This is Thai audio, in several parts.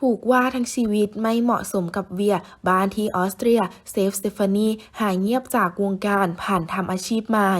ถูกว่าทั้งชีวิตไม่เหมาะสมกับเวีย บ้านที่ออสเตรีย เซฟสเตฟานีหายเงียบจากวงการผ่านทำอาชีพใหม่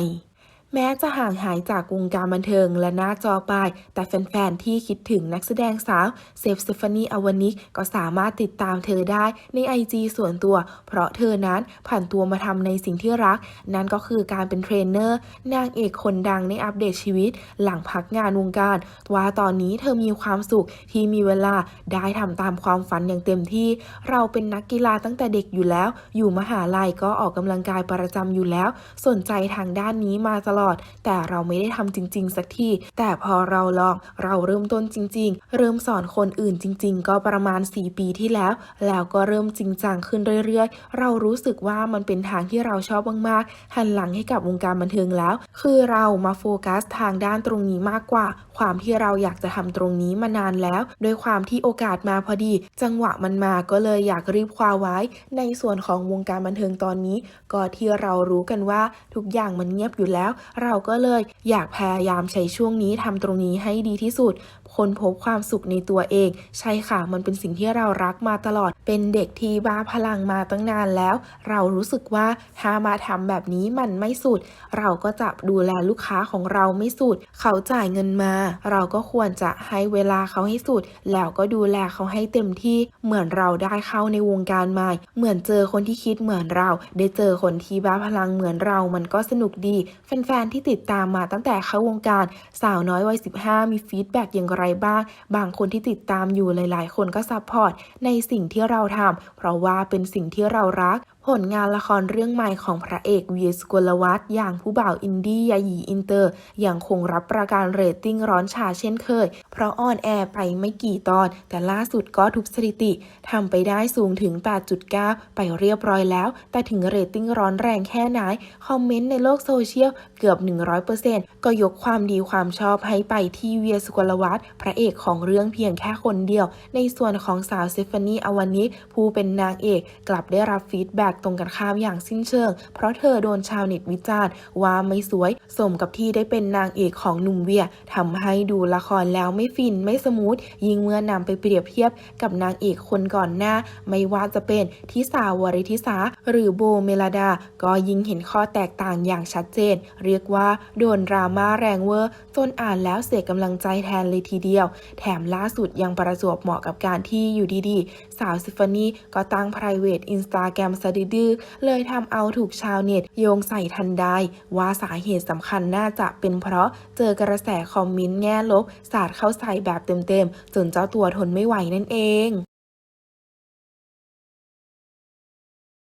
แม้จะห่างหายจากวงการบันเทิงและหน้าจอไป แต่แฟน ๆ ที่คิดถึงนักแสดงสาวเซฟสเตฟานีอวานิกก็สามารถติดตามเธอได้ในไอจีส่วนตัว เพราะเธอนั้นผ่านตัวมาทำในสิ่งที่รัก นั่นก็คือการเป็นเทรนเนอร์ นางเอกคนดังในอัปเดตชีวิต หลังพักงานวงการ ว่าตอนนี้เธอมีความสุขที่มีเวลาได้ทำตามความฝันอย่างเต็มที่ เราเป็นนักกีฬาตั้งแต่เด็กอยู่แล้ว อยู่มหาลัยก็ออกกำลังกายประจำอยู่แล้ว สนใจทางด้านนี้มาตลอดแต่เราไม่ได้ทำจริง ๆ สักที แต่พอเราลองเราเริ่มต้นจริง ๆ เริ่มสอนคนอื่นจริง ๆ ก็ประมาณ 4 ปีที่แล้ว แล้วก็เริ่มจริงจังขึ้นเรื่อย ๆ เรารู้สึกว่ามันเป็นทางที่เราชอบมากๆ หันหลังให้กับวงการบันเทิงแล้ว คือเรามาโฟกัสทางด้านตรงนี้มากกว่า ความที่เราอยากจะทำตรงนี้มานานแล้วโดยความที่โอกาสมาพอดี จังหวะมันมาก็เลยอยากรีบคว้าไว้ ในส่วนของวงการบันเทิงตอนนี้ ก็ที่เรารู้กันว่าทุกอย่างมันเงียบอยู่แล้วเราก็เลยอยากพยายามใช้ช่วงนี้ทำตรงนี้ให้ดีที่สุดค้นพบความสุขในตัวเอง ใช่ค่ะ มันเป็นสิ่งที่เรารักมาตลอด เป็นเด็กที่บ้าพลังมาตั้งนานแล้ว เรารู้สึกว่าถ้ามาทำแบบนี้มันไม่สุด เราก็จะดูแลลูกค้าของเราไม่สุด เขาจ่ายเงินมา เราก็ควรจะให้เวลาเขาให้สุด แล้วก็ดูแลเขาให้เต็มที่ เหมือนเราได้เข้าในวงการใหม่ เหมือนเจอคนที่คิดเหมือนเรา ได้เจอคนที่บ้าพลังเหมือนเรา มันก็สนุกดี แฟนที่ติดตามมาตั้งแต่เข้าวงการสาวน้อยวัย 15 มีฟีดแบ็กอย่างไรบ้าง บางคนที่ติดตามอยู่หลาย ๆ คนก็ซัพพอร์ตในสิ่งที่เราทำเพราะว่าเป็นสิ่งที่เรารักผลงานละครเรื่องใหม่ของพระเอกเวียสกลวัฒน์อย่างผู้บ่าวอินดี้ยาหยีอินเตอร์ยังคงรับประการเรตติ้งร้อนฉาเช่นเคย เพราะออนแอร์ไปไม่กี่ตอน แต่ล่าสุดก็ทุบสถิติทำไปได้สูงถึง 8.9 ไปเรียบร้อยแล้ว แต่ถึงเรตติ้งร้อนแรงแค่ไหน คอมเมนต์ในโลกโซเชียลเกือบ 100%ก็ยกความดีความชอบให้ไปที่เวียสกลวัฒน์พระเอกของเรื่องเพียงแค่คนเดียว ในส่วนของสาวเซฟานีอวานิผู้เป็นนางเอกกลับได้รับฟีดแบ็กตรงกันข้ามอย่างสิ้นเชิง เพราะเธอโดนชาวเน็ตวิจารณ์ว่าไม่สวย สมกับที่ได้เป็นนางเอกของหนุ่มเวียทำให้ดูละครแล้วไม่ฟินไม่สมูท ยิ่งเมื่อนำไปเปรียบเทียบกับนางเอกคนก่อนหน้า ไม่ว่าจะเป็นทิสาวริทิสา หรือโบเมลดา ก็ยิ่งเห็นข้อแตกต่างอย่างชัดเจน เรียกว่าโดนดราม่าแรงเวอร์จนอ่านแล้วเสียกำลังใจแทนเลยทีเดียว แถมล่าสุดยังประจวบเหมาะกับการที่อยู่ดีๆ สาวซิฟานีก็ตั้ง private Instagram สะดอๆ เลยทำเอาถูกชาวเน็ตโยงใส่ทันใดว่าสาเหตุสำคัญน่าจะเป็นเพราะเจอกระแสคอมเมนต์แง่ลบ สาดเข้าใส่แบบเต็มๆ จนเจ้าตัวทนไม่ไหวนั่นเอง